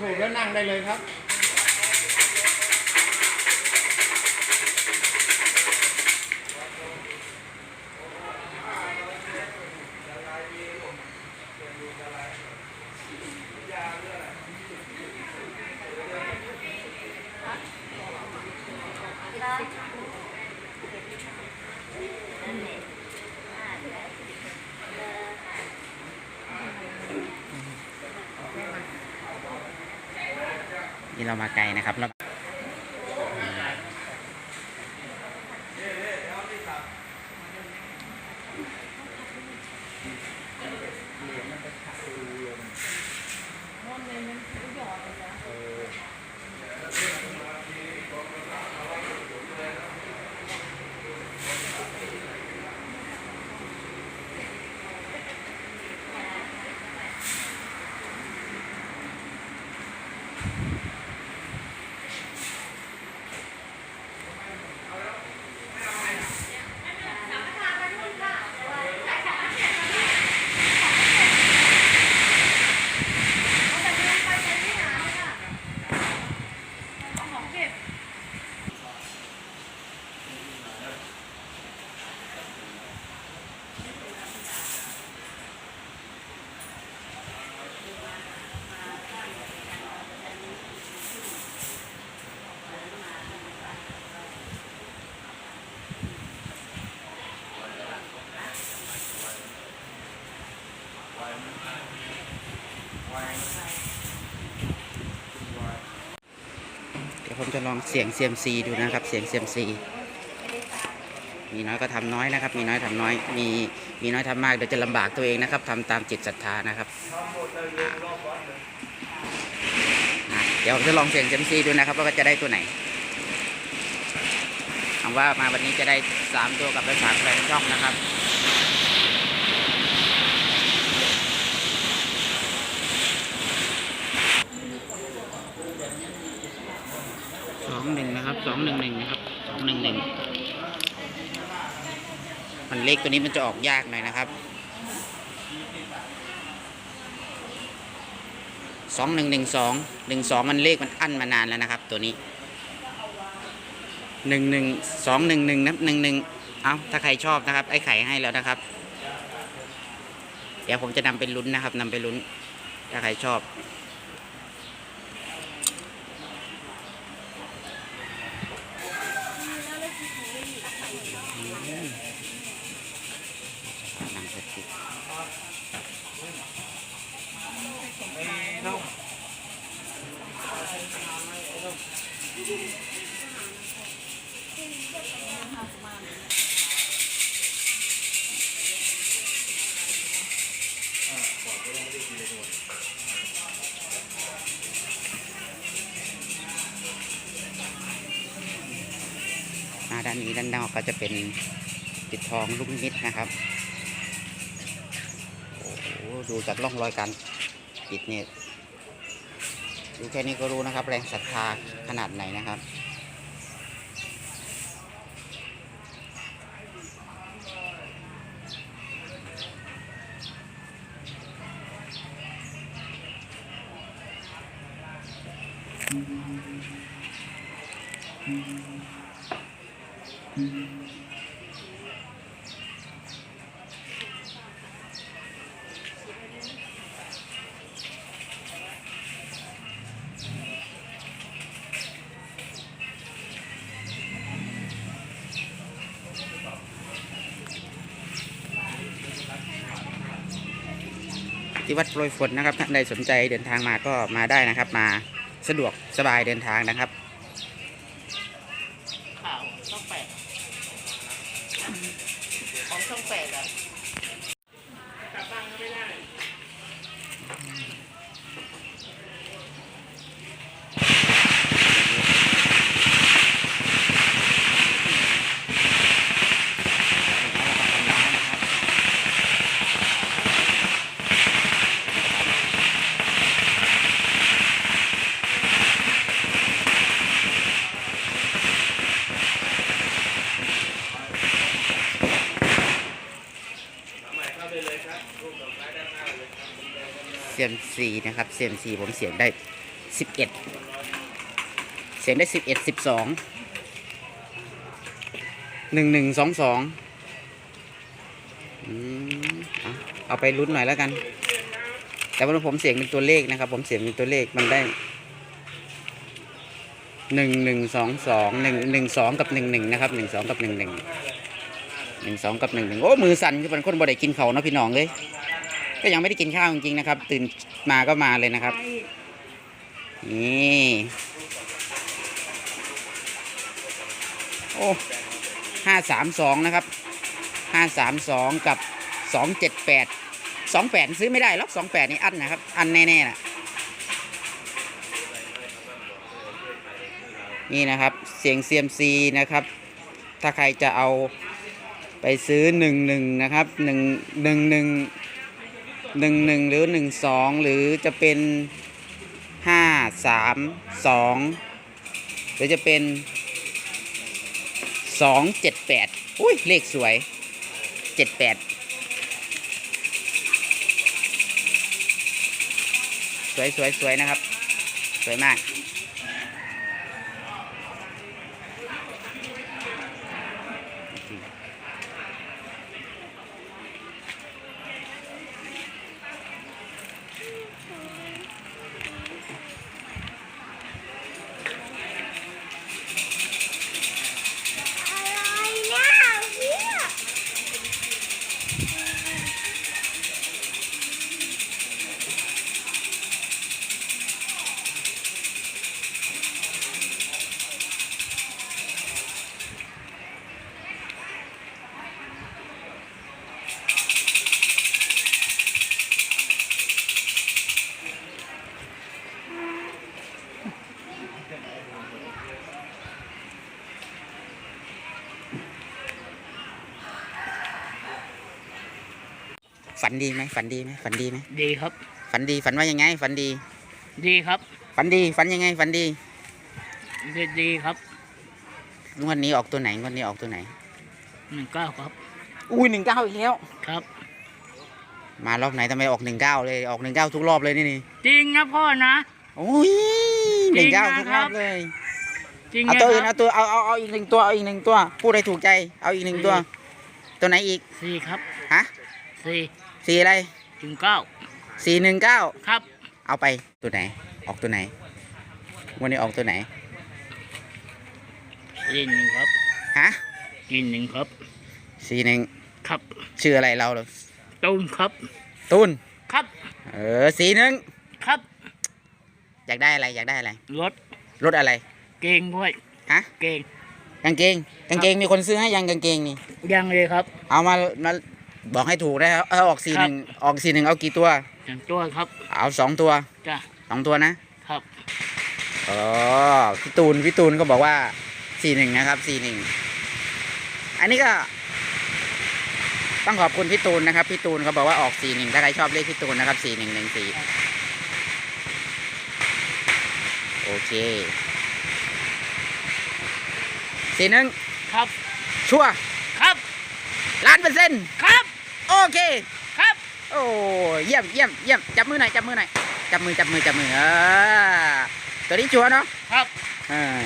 ถูกแล้วนั่งได้เลยครับ นี่เรามาไกลนะครับ จะลองเสียงเซียมซีดูนะครับ เสียงเซียมซีมีน้อยก็ทำน้อยนะครับ มีน้อยทำน้อย มีมีน้อยทำมากเดี๋ยวจะลำบากตัวเองนะครับทำตามจิตศรัทธานะครับ เดี๋ยวผมจะลองเสียงเซียมซีดูนะครับว่าจะได้ตัวไหนหวังว่ามาวันนี้จะได้สามตัวกับไปฝากแฟนช่องนะครับ สอง หนึ่งนะครับสองหนึ่งหนึ่งนะครับสองหนึ่งหนึ่งมันเลขตัวนี้มันจะออกยากหน่อยนะครับสองหนึ่งหนึ่งสองหนึ่งสองมันเลขมันอั้นมานานแล้วนะครับ ตัวนี้หนึ่งหนึ่งสองหนึ่งหนึ่งนะหนึ่งหนึ่งเอาถ้าใครชอบนะครับ ไอ้ไข่ให้แล้วนะครับ เดี๋ยวผมจะนำไปลุ้นนะครับนำไปลุ้นถ้าใครชอบ ด้านนี้ด้านนอกก็จะเป็นปิดทองลูกนิดนะครับโอ้โหดูจากร่องรอยการปิดเนี่ยดูแค่นี้ก็รู้นะครับ แรงศรัทธาขนาดไหนนะครับ ที่วัดโปรยฝนนะครับท่านใดสนใจเดินทางมาก็มาได้นะครับ มาสะดวกสบายเดินทางนะครับ ของช่องแปดอะกลับบ้านก็ไม่ได้ เซียมซีนะครับเซียมซีผมเสียงได้สิบเอ็ดเสียงได้สิบเอ็ดสิบสองหนึ่งหนึ่งสองสองเอาไปลุ้นหน่อยแล้วกัน แต่ว่าผมเสียงเป็นตัวเลขนะครับ ผมเสียงเป็นตัวเลขมันได้หนึ่งหนึ่งสองสองหนึ่งหนึ่งสองกับหนึ่งหนึ่งนะครับหนึ่งสองกับหนึ่งหนึ่ง หนึ่งสองกับหนึ่งหนึ่งโอ้มือสั่นคือเป็นคนบ่ได้กินเขาเนาะพี่น้องเลยก็ยังไม่ได้กินข้าวจริงๆนะครับ ตื่นมาก็มาเลยนะครับนี่โอ้ห้าสามสองนะครับห้าสามสองกับสองเจ็ดแปดสองแปดซื้อไม่ได้หรอกสองแปดนี่อันนะครับ อันแน่ๆนะนี่นะครับ เสียงเซียมซีนะครับ ถ้าใครจะเอา ไปซื้อหนึ่งหนึ่งนะครับหนึ่งหนึ่งหนึ่งหนึ่งหนึ่งหรือหนึ่งสองหรือจะเป็นห้าสามสองหรือจะเป็นสองเจ็ดแปดอุ้ยเลขสวยเจ็ดแปดสวยสวยสวยนะครับ สวยมาก ฝันดีไหมฝันดีไหมฝันดีไหมดีครับ ฝันดีฝันว่ายังไง ฝันดี ดีครับ ฝันดีฝันยังไง ฝันดี ดีดีครับงวดนี้ออกตัวไหนงวดนี้ออกตัวไหนหนึ่งเก้าครับ อุ้ยหนึ่งเก้าอีกแล้วครับ มารอบไหนทำไมออกหนึ่งเก้าเลยออกหนึ่งเก้าทุกรอบเลยนี่นี่จริงนะพ่อนะโอ้ยหนึ่งเก้าทุกรอบเลยจริงเอานะตัวคอื่นรัเอาบตัวเอาเอาเอาอีกหนึ่งตัวเอาอีกหนึ่งตัวพูดให้ถูกใจ เอาอีกหนึ่งตัว ตัวไหนอีกสี่ครับฮะสี่ สี่อะไรถึงเก้าสี่หนึ่งเก้าครับ เอาไปตัวไหน ออกตัวไหน วันนี้ออกตัวไหนยินหนึ่งครับฮะยินหนึ่งครับสี่หนึ่งครับ ชื่ออะไรเราเหรอตูนครับตูนครับ เออสี่หนึ่งครับ อยากได้อะไรอยากได้อะไรรถรถอะไร เกงด้วยฮะเกงกางเกงกางเกงมีคนซื้อให้ยังกางเกงนี่ยังเลยครับ เอามามา บอกให้ถูกได้ครับเอาออกสี่หนึ่งออกสี่หนึ่งเอากี่ตัวอย่างตัวครับเอาสองตัวจ้ะสองตัวนะครับ อ๋อพี่ตูนพี่ตูนก็บอกว่าสี่หนึ่งนะครับสี่หนึ่งอันนี้ก็ ต้องขอบคุณพี่ตูนนะครับพี่ตูนเขาบอกว่าออกสี่หนึ่งถ้าใครชอบเลขพี่ตูนนะครับสี่หนึ่งหนึ่งสี่โอเคสี่หนึ่งครับ ชัวร์ครับล้านเปอร์เซ็นต์ครับ โอเค ครับ โอ้เยี่ยมเยี่ยมเยี่ยมจับมือหน่อยจับมือหน่อยจับมือจับมือจับมือเออตัวนี้ชัวร์เนาะครับเออ